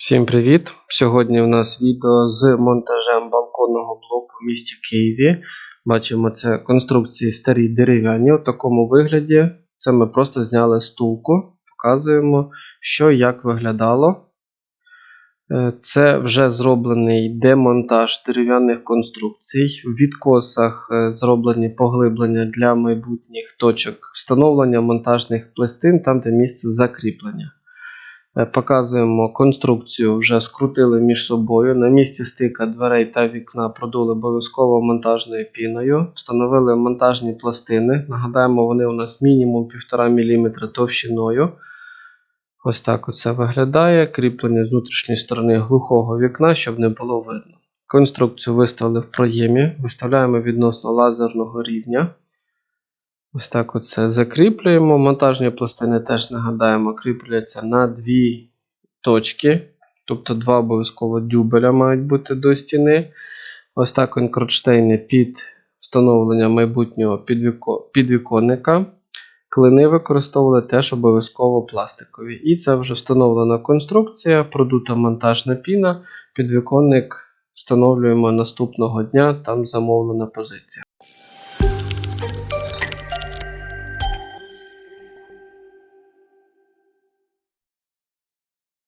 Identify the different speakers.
Speaker 1: Всім привіт! Сьогодні у нас відео з монтажем балконного блоку в місті Києві. Бачимо, це конструкції старі дерев'яні. У такому вигляді це ми просто зняли стулку, показуємо, що як виглядало. Е, Це вже зроблений демонтаж дерев'яних конструкцій. В відкосах е, зроблені поглиблення для майбутніх точок встановлення монтажних пластин, там де місце закріплення. Е, Показуємо конструкцію, вже скрутили між собою. На місці стика дверей та вікна продули обов'язково монтажною піною. Встановили монтажні пластини. Нагадаємо, вони у нас мінімум 1,5 мм товщиною. Ось так оце виглядає. Кріплення з внутрішньої сторони глухого вікна, щоб не було видно. Конструкцію виставили в проємі. Виставляємо відносно лазерного рівня. Ось так оце закріплюємо. Монтажні пластини теж нагадаємо, кріпляться на дві точки. Тобто два обов'язково дюбеля мають бути до стіни. Ось так он кронштейни під встановлення майбутнього підвіко- підвіконника. Клини використовували теж обов'язково пластикові. І це вже встановлена конструкція, продута монтажна піна. Підвіконник встановлюємо наступного дня, там замовлена позиція.